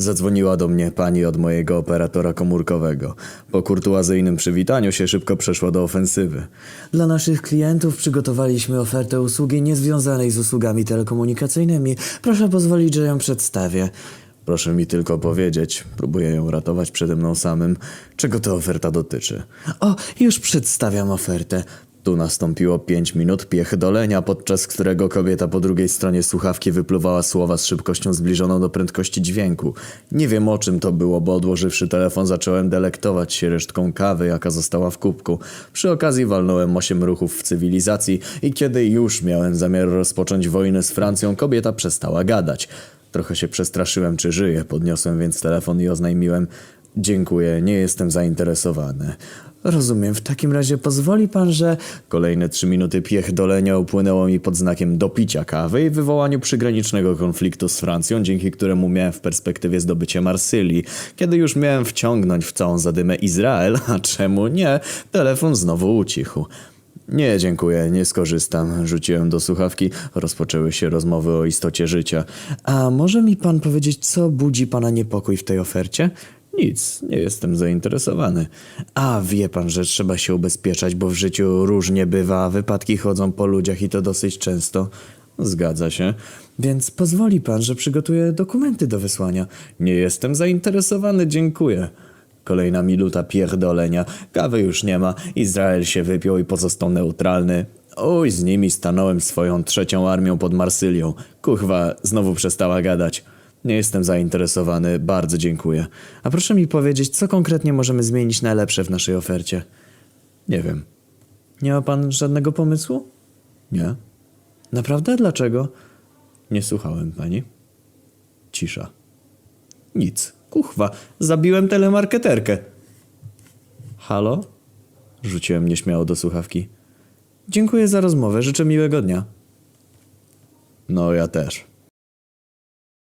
Zadzwoniła do mnie pani od mojego operatora komórkowego. Po kurtuazyjnym przywitaniu się szybko przeszła do ofensywy. Dla naszych klientów przygotowaliśmy ofertę usługi niezwiązanej z usługami telekomunikacyjnymi. Proszę pozwolić, że ją przedstawię. Proszę mi tylko powiedzieć, próbuję ją ratować przede mną samym, czego ta oferta dotyczy. O, już przedstawiam ofertę. Tu nastąpiło pięć minut piechdolenia, podczas którego kobieta po drugiej stronie słuchawki wypluwała słowa z szybkością zbliżoną do prędkości dźwięku. Nie wiem o czym to było, bo odłożywszy telefon zacząłem delektować się resztką kawy, jaka została w kubku. Przy okazji walnąłem osiem ruchów w cywilizacji i kiedy już miałem zamiar rozpocząć wojnę z Francją, kobieta przestała gadać. Trochę się przestraszyłem, czy żyje, podniosłem więc telefon i oznajmiłem Dziękuję, nie jestem zainteresowany. Rozumiem, w takim razie pozwoli pan, że... Kolejne trzy minuty piechdolenia upłynęło mi pod znakiem dopicia kawy i wywołaniu przygranicznego konfliktu z Francją, dzięki któremu miałem w perspektywie zdobycie Marsylii. Kiedy już miałem wciągnąć w całą zadymę Izrael, a czemu nie, telefon znowu ucichł. Nie, dziękuję, nie skorzystam. Rzuciłem do słuchawki. Rozpoczęły się rozmowy o istocie życia. A może mi pan powiedzieć, co budzi pana niepokój w tej ofercie? Nic, nie jestem zainteresowany. A wie pan, że trzeba się ubezpieczać, bo w życiu różnie bywa, wypadki chodzą po ludziach i to dosyć często. Zgadza się. Więc pozwoli pan, że przygotuję dokumenty do wysłania. Nie jestem zainteresowany, dziękuję. Kolejna minuta pierdolenia. Kawy już nie ma. Izrael się wypiął i pozostał neutralny. Oj, z nimi stanąłem swoją trzecią armią pod Marsylią. Kuchwa, znowu przestała gadać. Nie jestem zainteresowany, bardzo dziękuję. A proszę mi powiedzieć, co konkretnie możemy zmienić na lepsze w naszej ofercie? Nie wiem. Nie ma pan żadnego pomysłu? Nie? Naprawdę? Dlaczego? Nie słuchałem pani. Cisza. Nic. Kuchwa, zabiłem telemarketerkę. Halo? Rzuciłem nieśmiało do słuchawki. Dziękuję za rozmowę, życzę miłego dnia. No, ja też.